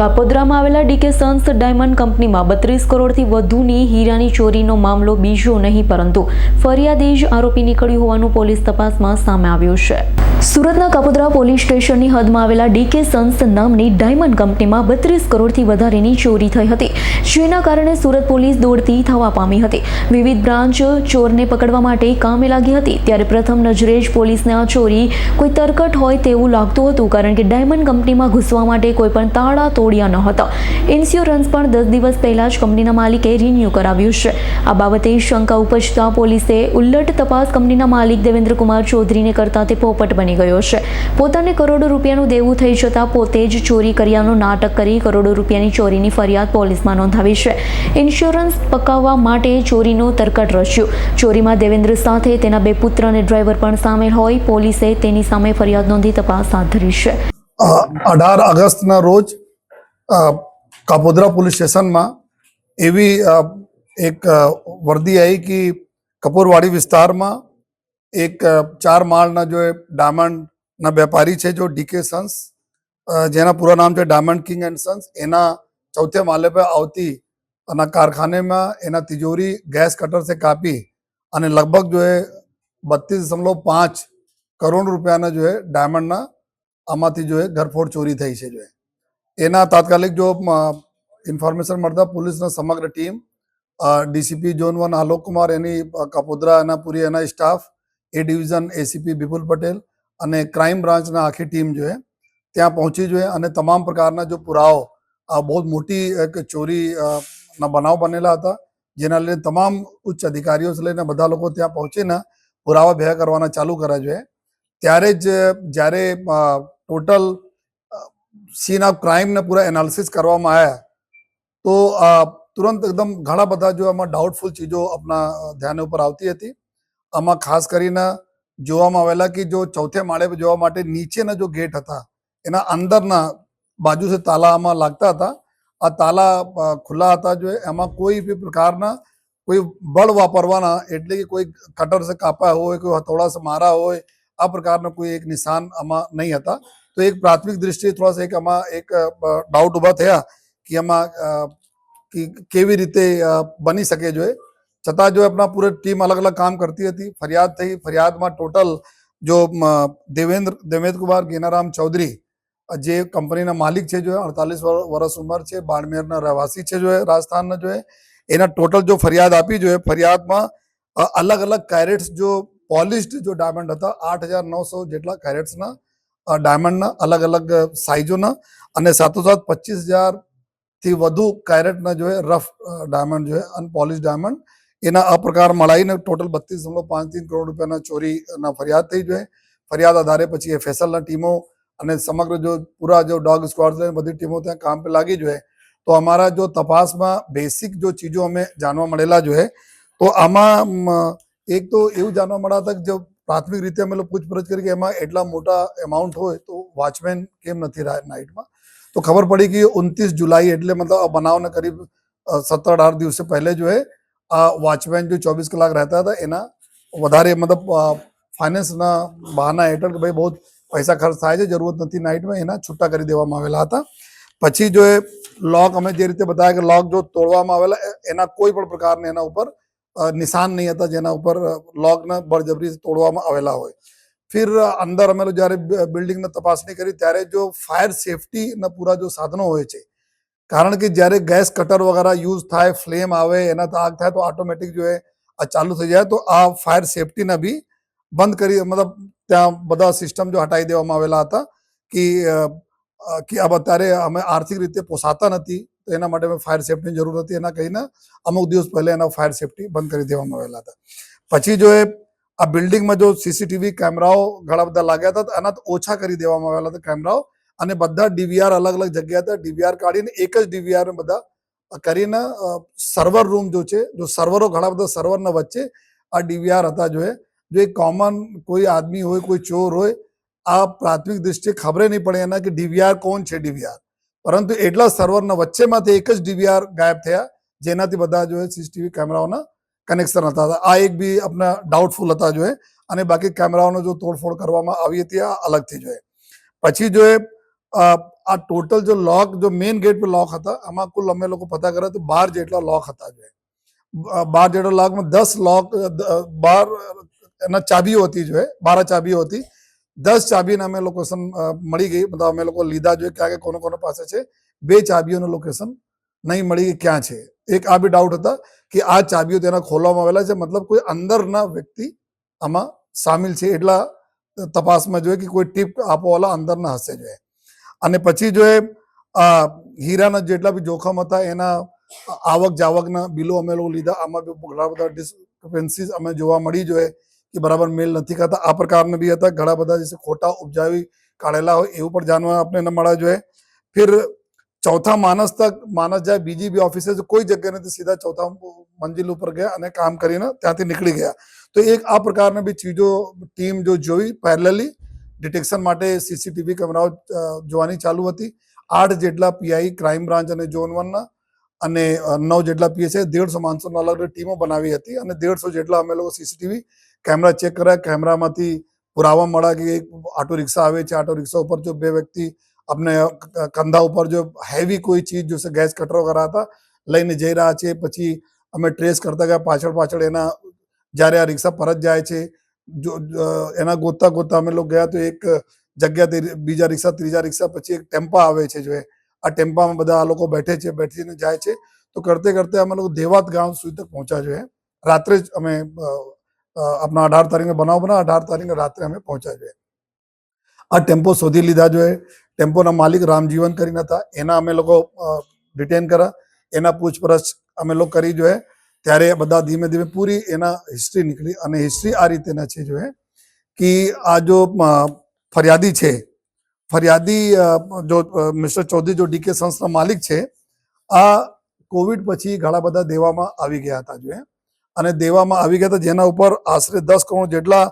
કાપોદ્રામાં આવેલા decay Sons diamond કંપનીમાં બત્રીસ કરોડથી વધુની હીરાની ચોરીનો મામલો બીજો નહીં, પરંતુ ફરિયાદી જ આરોપી નીકળ્યું હોવાનું પોલીસ તપાસમાં સામે આવ્યું છે. સુરતના કાપોદ્રા પોલીસ સ્ટેશનની હદમાં આવેલા ડીકે સન્સ નામની ડાયમંડ કંપનીમાં બત્રીસ કરોડથી વધારેની ચોરી થઈ હતી, જેના કારણે સુરત પોલીસ દોડતી થવા પામી હતી. વિવિધ બ્રાન્ચ ચોરને પકડવા માટે કામે લાગી હતી, ત્યારે પ્રથમ નજરે જ પોલીસને આ ચોરી કોઈ તરકટ હોય તેવું લાગતું હતું, કારણ કે ડાયમંડ કંપનીમાં ઘૂસવા માટે કોઈ પણ તાળા તોડ્યા ન હતા. ઇન્સ્યોરન્સ પણ દસ દિવસ પહેલાં જ કંપનીના માલિકે રિન્યૂ કરાવ્યું છે. આ બાબતે શંકા ઉપજતા પોલીસે ઉલ્લટ તપાસ કંપનીના માલિક દેવેન્દ્રકુમાર ચૌધરીને કરતા તે પોપટ બની ગયો છે. પોતાને કરોડો રૂપિયાનું દેવું થઈ જતાં પોતે જ ચોરી કર્યાનું નાટક કરી કરોડો રૂપિયાની ચોરીની ફરિયાદ પોલીસમાં નોંધાવી છે. ઇન્સ્યોરન્સ પકાવવા માટે ચોરીનું તરકટ રચ્યું. ચોરીમાં દેવેન્દ્ર સાથે તેના બે પુત્ર અને ડ્રાઈવર પણ સામેલ હોય, પોલીસે તેની સામે ફરિયાદ નોંધી તપાસ હાથ ધરી છે. અઢાર ઓગસ્ટના રોજ કાપોદરા પોલીસ સ્ટેશનમાં એવી એક વર્દી આવી કે કપૂરવાડી વિસ્તારમાં એક ચાર માળના જો ડાયમંડના વેપારી છે જો ડીકે સન્સ જેના પૂરા નામ છે ડાયમંડ કિંગ એન્ડ સન્સ, એના ચૌથે માલે પર આવતી અને કારખાનેમાં એના તિજોરી ગેસ કટર से કાપી અને લગભગ જો એ બત્રીસ દશમલવ પાંચ કરોડ રૂપિયાના જો એ ડાયમંડના આમાંથી જો એ ઘરફોડ ચોરી થઈ છે જો એના તાત્કાલિક જો ઇન્ફોર્મેશન મળતા પોલીસના સમગ્ર team DCP zone one Alok Kumar એની કપોદરા એના પૂરી એના staff A division ACP Vipul Patel અને ક્રાઇમ બ્રાન્ચના આખી ટીમ જોઈએ ત્યાં પહોંચી જોઈએ અને તમામ પ્રકારના જો પુરાવો, આ બહુ મોટી એક ચોરી બનાવ બનેલા હતા, જેના લઈને તમામ ઉચ્ચ અધિકારીઓ લઈને બધા લોકો ત્યાં પહોંચીને પુરાવા ભેગા કરવાના ચાલુ કર્યા જોઈએ ત્યારે જ જ્યારે ટોટલ સીન ઓફ ક્રાઇમને પૂરા એનાલિસિસ કરવામાં આવ્યા તો તુરંત એકદમ ઘણા બધા જો આમાં ડાઉટફુલ ચીજો આપણા ધ્યાન ઉપર આવતી હતી. આમાં ખાસ કરીને જોવામાં આવેલા કે જો ચોથે માળે જોવા માટે નીચેના જો ગેટ હતા, એના અંદરના બાજુ છે તાલા આમાં લાગતા હતા, આ તાલા ખુલ્લા હતા જો એમાં કોઈ બી પ્રકારના કોઈ બળ વાપરવાના, એટલે કે કોઈ કટર સે કાપા હોય, કોઈ હથોડા સે મારા હોય, આ પ્રકારના કોઈ એક નિશાન આમાં નહીં હતા. તો એક પ્રાથમિક દ્રષ્ટિએ થોડા એક આમાં એક ડાઉટ ઊભા થયા કે આમાં કેવી રીતે બની શકે જો એ. છતાં જો આપણા પૂરી ટીમ અલગ અલગ કામ કરતી હતી, ફરિયાદ થઈ, ફરિયાદમાં ટોટલ જો દેવેન્દ્ર દેવેન્દ્ર કુમાર ગેનારામ ચૌધરી જે કંપનીના માલિક છે, જો અડતાલીસ વર્ષ ઉંમર છે, બાડમેરના રહેવાસી છે, જો રાજસ્થાનના, જો એના ટોટલ જો ફરિયાદ આપી જોઈએ ફરિયાદમાં અલગ અલગ કેરેટ્સ જો પોલિશ્ડ જો ડાયમંડ હતા, આઠ હજાર નવસો જેટલા કેરેટ્સના ડાયમંડના અલગ અલગ સાઇઝોના અને સાથોસાથ પચીસ હજારથી વધુ કેરેટના જો રફ ડાયમંડ જો અનપોલિશ ડાયમંડ એના આ પ્રકાર મળાઈને ટોટલ બત્રીસ દશમલવ પાંચ ત્રણ કરોડ રૂપિયાના ચોરીના ફરિયાદ થઈ જોઈએ. ફરિયાદ આધારે પછી એ ફેસલના ટીમો અને સમગ્ર જો પૂરા જો ડોગ સ્ક્વોડ લઈને બધી ટીમો ત્યાં કામ પર લાગી જોઈએ. તો અમારા જો તપાસમાં બેસિક જો ચીજો અમે જાણવા મળેલા જોઈએ. તો આમાં એક તો એવું જાણવા મળ્યા હતા કે જો પ્રાથમિક રીતે અમે પૂછપરછ કરી કે એમાં એટલા મોટા એમાઉન્ટ હોય તો વોચમેન કેમ નથી રહ્યા નાઇટમાં તો ખબર પડી કે ઉનતીસ જુલાઈ એટલે મતલબ આ બનાવને કરીબ સત્તર અઢાર દિવસે પહેલે જો હે વોચમેન જો ચોવીસ કલાક રહેતા હતા, એના વધારે મતલબ ફાઇનાન્સના બહાના હેઠળ કે ભાઈ બહુ પૈસા ખર્ચ થાય છે, જરૂરત નથી નાઇટમાં એના છૂટા કરી દેવામાં આવેલા હતા. પછી જો એ લોક અમે જે રીતે બતાવ્યા કે લોક જો તોડવામાં આવેલા એના કોઈ પણ પ્રકારના એના ઉપર નિશાન નહીં હતા, જેના ઉપર લોકને બળજબરી તોડવામાં આવેલા હોય. ફિર અંદર અમે જ્યારે બિલ્ડિંગને તપાસણી કરી, ત્યારે જો ફાયર સેફટીના પૂરા જો સાધનો હોય છે કારણ કે જ્યારે ગેસ કટર વગેરે યુઝ થાય ફ્લેમ આવે એના આગ થાય તો ઓટોમેટિક જો એ આ ચાલુ થઈ જાય તો આ ફાયર સેફટીને બી બંધ કરી મતલબ ત્યાં બધા સિસ્ટમ જો હટાવી દેવામાં આવેલા હતા કે અ, અ, કે अब અત્યારે અમે આર્થિક રીતે પોસાતા નથી તો એના માટે અમે ફાયર સેફટીની જરૂર હતી એના કહીને અમુક દિવસ પહેલા એના ફાયર સેફટી બંધ કરી દેવામાં આવેલા હતા પછી જો એ આ બિલ્ડિંગમાં જો સીસીટીવી કેમેરાઓ ઘણા બધા લાગ્યા હતા તો એના તો ઓછા કરી દેવામાં આવેલા હતા કેમેરાઓ અને બધા ડીવીઆર અલગ અલગ જગ્યા હતા. ડીવીઆર કાઢીને એક જ ડીવીઆર બધા કરીને સર્વર રૂમ જો છે, જો સર્વરો ઘણા બધા સર્વરના વચ્ચે આ ડીવીઆર હતા જો એ. કોમન કોઈ આદમી હોય, કોઈ ચોર હોય, આ પ્રાથમિક દૃષ્ટિએ ખબર નહીં પડે એના કે ડીવીઆર કોણ છે ડીવીઆર પરંતુ એટલા સર્વરના વચ્ચેમાંથી એક જ ડીવીઆર ગાયબ થયા, જેનાથી બધા જો સીસીટીવી કેમેરાઓના કનેક્શન હતા. આ એક બી આપણા ડાઉટફુલ હતા જો અને બાકી કેમેરાઓનો જો તોડફોડ કરવામાં આવી હતી, આ અલગથી જોઈએ પછી જો આ ટોટલ જો લોક જો મેઇન ગેટ પર લોક હતા, આમાં કુલ અમે લોકો પતા કર્યા તો બાર જેટલા લોક હતા જોઈએ બાર જેટલા લોકમાં દસ લોક બાર, એના ચાબીઓ હતી જોઈએ બારા ચાબીઓ હતી. દસ ચાબીને અમે લોકેશન મળી ગઈ મતલબ અમે લોકો લીધા જોઈએ ક્યાં કે કોને કોને પાસે છે. બે ચાબીઓનું લોકેશન નહીં મળી કે ક્યાં છે. એક આ બી ડાઉટ હતા કે આ ચાબીઓ તેના ખોલવામાં આવેલા છે. મતલબ કોઈ અંદરના વ્યક્તિ આમાં સામેલ છે એટલા તપાસમાં જોઈએ કે કોઈ ટીપ આપવાવાળા અંદરના હશે જોઈએ અને પછી જો એ હીરાના જેટલા બી જોખમ હતા, એના આવક જાવકના બિલો અમે લોકો લીધા. આમાં બી ઘણા બધા ડિસ્ક્રિપન્સીસ અમે જોવા મળી જોઈએ કે બરાબર મેલ નથી ખાતા. આ પ્રકારના બી હતા. ઘણા બધા જે ખોટા ઉપજાવી કાઢેલા હોય એવું પણ જાણવા આપણે ન મળ્યા જોઈએ. ફિર ચોથા માણસ તક માણસ જાય બીજી બી ઓફિસે કોઈ જગ્યા નથી, સીધા ચોથા મંજિલ ઉપર ગયા અને કામ કરીને ત્યાંથી નીકળી ગયા. તો એક આ પ્રકારની બી ચીજો, ટીમ જો જોઈ પેરેલલી ડિટેક્શન માટે સીસીટીવી કેમેરાઓ જોવાની ચાલુ હતી. આઠ જેટલા પીઆઈ ક્રાઇમ બ્રાન્ચ અને ઝોન વનના અને નવ જેટલા પીએસઆઈ દેડસો માણસોની અલગ અલગ ટીમો બનાવી હતી અને દેડસો જેટલા અમે લોકો સીસીટીવી કેમેરા ચેક કર્યા. કેમેરામાંથી પુરાવા મળ્યા કે એક ઓટો રિક્ષા આવે છે આટો રિક્ષા ઉપર જો બે વ્યક્તિ અમને કંધા ઉપર જો હેવી કોઈ ચીજ જો ગેસ કટરો કરા હતા લઈને જઈ રહ્યા છે. પછી અમે ટ્રેસ કરતા ગયા. પાછળ પાછળ એના, જ્યારે આ રિક્ષા પરત જાય છે જો અ, એના ગોતતા ગોતતા અમે લોકો ગયા તો એક જગ્યાથી બીજા રિક્ષા ત્રીજા રિક્ષા પછી એક ટેમ્પા આવે છે જો એ. આ ટેમ્પામાં બધા આ લોકો બેઠે છે બેઠીને જાય છે તો કરતે કરતે અમે લોકો દેવાત ગામ સુધી તક પહોંચ્યા જો એ. રાત્રે જ અમે અ, અ, આપણા અઢાર તારીખે બનાવ બના અઢાર તારીખે રાત્રે અમે પહોંચ્યા જોઈએ આ ટેમ્પો શોધી લીધા જોઈએ ટેમ્પોના માલિક રામજીવન કરીને હતા એના અમે લોકો ડિટેન કર્યા એના પૂછપરછ અમે લોકો કરી જોઈએ ત્યારે બધા ધીમે ધીમે પૂરી એના હિસ્ટ્રી નીકળી અને હિસ્ટ્રી આ રીતેના છે જોઈએ કે આ જો ફરિયાદી છે, ફરિયાદી જો મિસ્ટર ચૌધરી જો ડીકે સંસ્થના માલિક છે, આ કોવિડ પછી ઘણા બધા દેવામાં આવી ગયા હતા જોઈએ અને દેવામાં આવી ગયા હતા જેના ઉપર આશરે દસ કરોડ જેટલા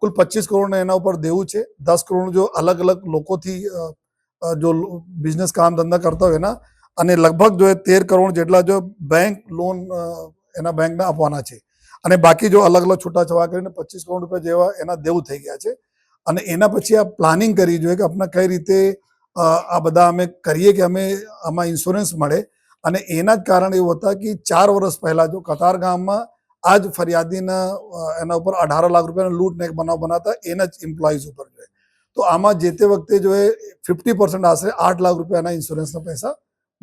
કુલ પચીસ કરોડ એના ઉપર દેવું છે. દસ કરોડ જો અલગ અલગ લોકોથી જો બિઝનેસ કામ ધંધા કરતા હોય એના અને લગભગ જો તેર કરોડ જેટલા જો બેંક લોન એના બેંકને આપવાના છે. અને બાકી જો અલગ અલગ છૂટાછવા કરીને પચીસ કરોડ રૂપિયા જેવા એના દેવું થઈ ગયા છે. અને એના પછી આ પ્લાનિંગ કરી જોઈએ કે આપણે કઈ રીતે આ બધા અમે કરીએ કે અમે આમાં ઇન્સ્યોરન્સ મળે. અને એના જ કારણે એવું હતા કે ચાર વર્ષ પહેલા જો કતાર ગામમાં આ જ ફરિયાદીના એના ઉપર અઢાર લાખ રૂપિયાનો લૂંટને એક બનાવ બનાવતા એના જ એમ્પ્લોઈઝ ઉપર જોઈએ તો આમાં જે તે વખતે જો એ ફિફ્ટી પર્સન્ટ આશરે આઠ લાખ રૂપિયાના ઇન્સ્યોરન્સના પૈસા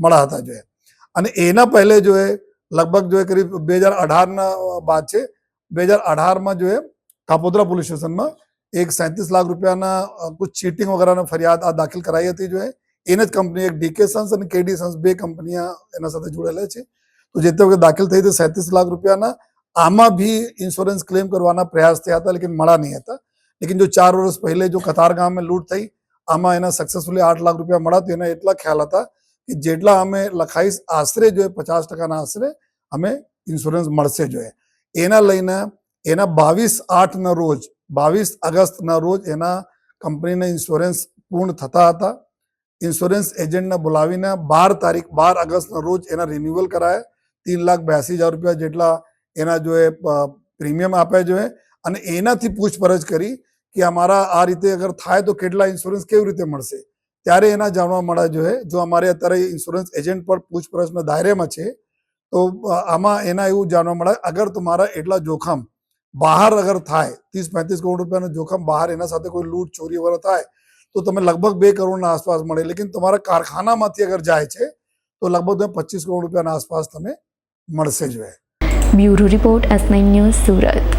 મળ્યા હતા જોઈએ. અને એના પહેલે જો એ લગભગ જો એ કરીબ બે હજાર અઢારના બાદ છે, બે હજાર અઢારમાં જો એ કાપોદ્રા પોલીસ સ્ટેશનમાં એક સેંત્રીસ લાખ રૂપિયાના કુછ ચીટિંગ વગેરેની ફરિયાદ આ દાખલ કરાઈ હતી જોઈએ. એને જ કંપની એક ડીકે સન્સ અને કેડી સન્સ બે કંપનીઓ એના સાથે જોડેલા છે. તો જે તે વખતે દાખલ થઈ હતી સેંત્રીસ લાખ રૂપિયાના, આમાં ભી ઇન્સ્યોરન્સ ક્લેમ કરવાના પ્રયાસ થયા હતા, લેકિન મળ્યા નહીં હતા. લેકિન જો ચાર વર્ષ પહેલે જો કતાર ગામ में લૂંટ થઈ, આમાં એના સક્સેસફુલી આઠ લાખ રૂપિયા મળ્યા તો એના એટલા ખ્યાલ હતા કે જેટલા અમે લખાઈશ આશરે જોઈએ, પચાસ ટકાના આશરે અમે ઇન્સ્યોરન્સ મળશે જોઈએ. એના લઈને એના બાવીસ આઠના રોજ, બાવીસ અગસ્તના રોજ એના કંપનીના ઇન્સ્યોરન્સ પૂર્ણ થતા હતા. ઇન્સ્યોરન્સ એજન્ટને બોલાવીને બાર તારીખ, બાર અગસ્ટના રોજ એના રિન્યુઅલ કરાય. તીન લાખ બ્યાસી હજાર રૂપિયા જેટલા એના જોએ પ્રીમિયમ આપ્યા જોઈએ. અને એનાથી પૂછપરછ કરી કે અમારા આ રીતે અગર થાય તો કેટલા ઇન્સ્યોરન્સ કેવી રીતે મળશે? ત્યારે એના જાણવા મળ્યા જોઈએ જો અમારે અત્યારે ઇન્સ્યોરન્સ એજન્ટ પર પૂછપરછના દાયરામાં છે, તો આમાં એના એવું જાણવા મળે, અગર તમારા એટલા જોખમ બહાર અગર થાય ત્રીસ પાંત્રીસ કરોડ રૂપિયાનું જોખમ બહાર એના સાથે કોઈ લૂંટ, ચોરી વગેરે થાય, તો તમે લગભગ બે કરોડના આસપાસ મળે, લેકિન તમારા કારખાનામાંથી અગર જાય છે, તો લગભગ તમે પચીસ કરોડ રૂપિયાના આસપાસ તમે મળશે જોઈએ bureau report S news Surat.